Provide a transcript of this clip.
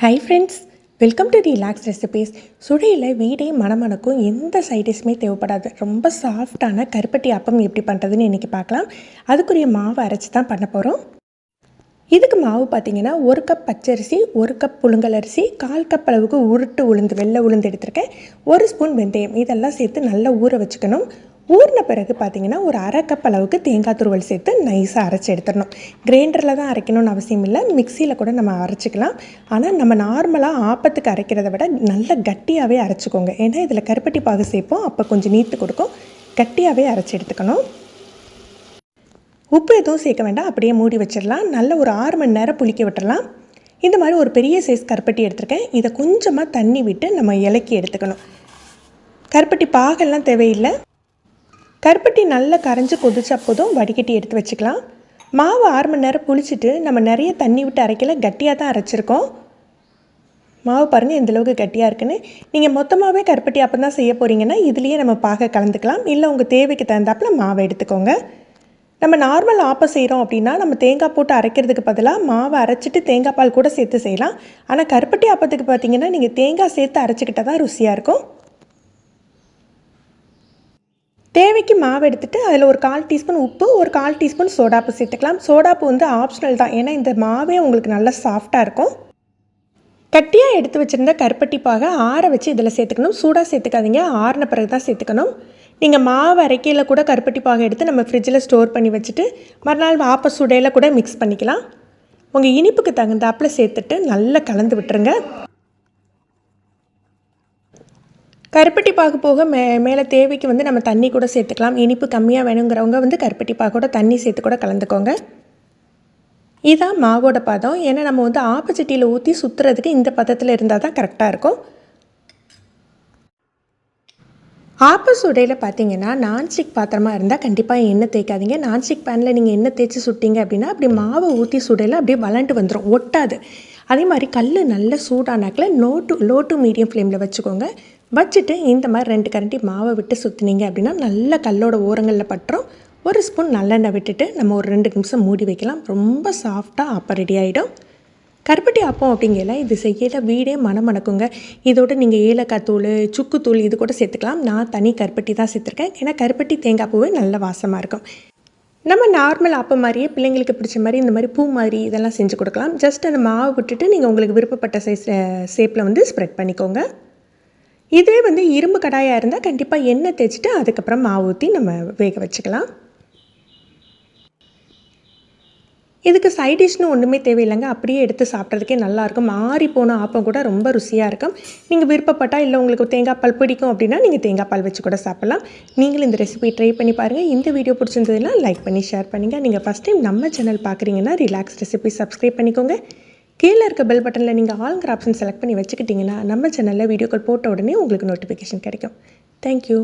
Hi friends welcome to Relax Recipes சுடையில் வீடே மணமணக்கும் எந்த சைடிஷுமே தேவைப்படாது. ரொம்ப சாஃப்டான கருப்பட்டி அப்பம் எப்படி பண்ணுறதுன்னு இன்றைக்கி பார்க்கலாம். அதுக்குரிய மாவு அரைச்சி தான் பண்ண போகிறோம் இதுக்கு மாவு பார்த்தீங்கன்னா ஒரு கப் பச்சரிசி ஒரு கப் புழுங்கல் அரிசி கால் கப் அளவுக்கு உருட்டு உளுந்து வெள்ளை உளுந்து எடுத்திருக்கேன். ஒரு ஸ்பூன் வெந்தயம். இதெல்லாம் சேர்த்து நல்லா ஊற வச்சுக்கணும். ஊறின பிறகு பார்த்தீங்கன்னா ஒரு அரை கப் அளவுக்கு தேங்காய் துருவல் சேர்த்து நைஸாக அரைச்சி எடுத்துடணும். கிரைண்டரில் தான் அரைக்கணும்னு அவசியம் இல்லை. மிக்சியில் கூட நம்ம அரைச்சிக்கலாம். ஆனால் நம்ம நார்மலாக ஆப்பத்துக்கு அரைக்கிறத விட நல்ல கட்டியாகவே அரைச்சிக்கோங்க. ஏன்னா இதில் கருப்பட்டி பாகு சேர்ப்போம். அப்போ கொஞ்சம் நீத்து கொடுக்கும். கட்டியாகவே அரைச்சி எடுத்துக்கணும். உப்பு எதுவும் சேர்க்க வேண்டாம். அப்படியே மூடி வச்சிடலாம். நல்ல ஒரு ஆறு மணி நேரம் புளிக்க விட்டுறலாம் இந்த மாதிரி ஒரு பெரிய சைஸ் கருப்பட்டி எடுத்திருக்கேன். இதை கொஞ்சமாக தண்ணி விட்டு நம்ம இலக்கி எடுத்துக்கணும். கருப்பட்டி பாகெல்லாம் தேவையில்லை. கருப்பட்டி நல்லா கரைஞ்சி கொதிச்சா போதும் வடிகட்டி எடுத்து வச்சுக்கலாம். மாவு ஆறு மணி நேரம் புளிச்சிட்டு நம்ம நிறைய தண்ணி விட்டு அரைக்கல கட்டியாக தான் அரைச்சிருக்கோம். மாவு பாருங்கள் எந்தளவுக்கு கட்டியாக இருக்குன்னு. நீங்கள் மொத்தமாகவே கருப்பட்டி அப்போ தான் செய்ய போகிறீங்கன்னா இதுலேயே நம்ம பாக கலந்துக்கலாம். இல்லை உங்கள் தேவைக்கு தகுந்தாப்புல மாவை எடுத்துக்கோங்க. நம்ம நார்மல் ஆப்பம் செய்கிறோம் அப்படின்னா நம்ம தேங்காய் போட்டு அரைக்கிறதுக்கு பதிலாக மாவை அரைச்சிட்டு தேங்காய் பால் கூட சேர்த்து செய்யலாம். ஆனால் கருப்பட்டி ஆப்பத்துக்கு பார்த்தீங்கன்னா நீங்கள் தேங்காய் சேர்த்து அரைச்சிக்கிட்டால் தான் ருசியாக இருக்கும். தேவைக்கு மாவு எடுத்துகிட்டு அதில் ஒரு கால் டீஸ்பூன் உப்பு ஒரு கால் டீஸ்பூன் சோடாப்பு சேர்த்துக்கலாம். சோடாப்பு வந்து ஆப்ஷனல் தான். ஏன்னா இந்த மாவே உங்களுக்கு நல்லா சாஃப்டாக இருக்கும். கட்டியாக எடுத்து வச்சுருந்த கருப்பட்டிப்பாக ஆற வச்சு இதில் சேர்த்துக்கணும். சூடாக சேர்த்துக்காதீங்க. ஆறின பிறகு தான் சேர்த்துக்கணும். நீங்கள் மாவு அரைக்கையில் கூட கருப்பட்டி பாகை எடுத்து நம்ம ஃப்ரிட்ஜில் ஸ்டோர் பண்ணி வச்சுட்டு மறுநாள் வாப்ப சுடையில் கூட மிக்ஸ் பண்ணிக்கலாம். உங்கள் இனிப்புக்கு தகுந்தாப்பில் சேர்த்துட்டு நல்லா கலந்து விட்டுருங்க. கருப்பட்டி பாகு போக மே மேலே தேவைக்கு வந்து நம்ம தண்ணி கூட சேர்த்துக்கலாம். இனிப்பு கம்மியாக வேணுங்கிறவங்க வந்து கருப்பட்டி பாகோட தண்ணி சேர்த்து கூட கலந்துக்கோங்க. இதான் மாவோட பதம். ஏன்னா நம்ம வந்து ஆப்பச்சட்டியில் ஊற்றி சுற்றுறதுக்கு இந்த பதத்தில் இருந்தால் தான் கரெக்டாக இருக்கும். ஆப்ப சுடையில் பார்த்தீங்கன்னா நான்ஸ்டிக் பாத்திரமாக இருந்தால் கண்டிப்பாக எண்ணெய் தேய்க்காதீங்க. நான்ஸ்டிக் பேனில் நீங்கள் எண்ணெய் தேய்ச்சி சுட்டிங்க அப்படின்னா அப்படி மாவை ஊற்றி சுடையில் அப்படியே வளண்டு வந்துடும் ஒட்டாது. அதே மாதிரி கல் நல்ல சூடானாக்கில் no to low to medium ஃப்ளேமில் வச்சுக்கோங்க. வச்சுட்டு இந்த மாதிரி ரெண்டு கரண்டி மாவை விட்டு சுற்றுனீங்க அப்படின்னா நல்ல கல்லோட ஓரங்களில் பட்டுரும். ஒரு ஸ்பூன் நல்லெண்ணெய் விட்டுட்டு நம்ம ஒரு ரெண்டு நிமிஷம் மூடி வைக்கலாம். ரொம்ப சாஃப்டாக அப்போ ரெடி ஆகிடும் கருப்பட்டி அப்பம் அப்படிங்கல இது செய்யல. வீடே மணமணக்குங்க இதோட நீங்கள் ஏலக்காய் தூள் சுக்குத்தூள் இது கூட சேர்த்துக்கலாம். நான் தனி கருப்பட்டி தான் சேர்த்துருக்கேன். ஏன்னா கருப்பட்டி தேங்காய் பூவே நல்ல வாசமாக இருக்கும். நம்ம நார்மல் அப்பம் மாதிரியே பிள்ளைங்களுக்கு பிடிச்ச மாதிரி இந்த மாதிரி பூ மாதிரி இதெல்லாம் செஞ்சு கொடுக்கலாம். ஜஸ்ட் அந்த மாவு விட்டுட்டு நீங்கள் உங்களுக்கு விருப்பப்பட்ட சைஸ் ஷேப்பில் வந்து ஸ்ப்ரெட் பண்ணிக்கோங்க. இதே வந்து இரும்பு கடாயாக இருந்தால் கண்டிப்பாக எண்ணெய் தேய்ச்சிட்டு அதுக்கப்புறம் மாவு ஊற்றி நம்ம வேக வச்சுக்கலாம். இதுக்கு சைட் டிஷ்னு ஒன்றுமே தேவையில்லைங்க. அப்படியே எடுத்து சாப்பிட்றதுக்கே நல்லாயிருக்கும் மாறி போன ஆப்பம் கூட ரொம்ப ருசியாக இருக்கும். நீங்கள் விருப்பப்பட்டால் இல்லை உங்களுக்கு தேங்காய் பால் பிடிக்கும் அப்படின்னா நீங்கள் தேங்காய் பால் வச்சு கூட சாப்பிட்லாம். நீங்களும் இந்த ரெசிபி ட்ரை பண்ணி பாருங்கள் இந்த வீடியோ பிடிச்சிருந்ததுன்னா லைக் பண்ணி ஷேர் பண்ணுங்கள் நீங்கள் ஃபஸ்ட் டைம் நம்ம சேனல் பார்க்குறீங்கன்னா ரிலாக்ஸ் ரெசிபி சப்ஸ்கிரைப் பண்ணிக்கோங்க. கீழே இருக்க பெல் பட்டனில் நீங்கள் ஆளுங்கிற ஆப்ஷன் செலக்ட் பண்ணி வச்சுக்கிட்டிங்கன்னா நம்ம சேனலில் வீடியோக்கள் போட்ட உடனே உங்களுக்கு நோட்டிஃபிகேஷன் கிடைக்கும். தேங்க்யூ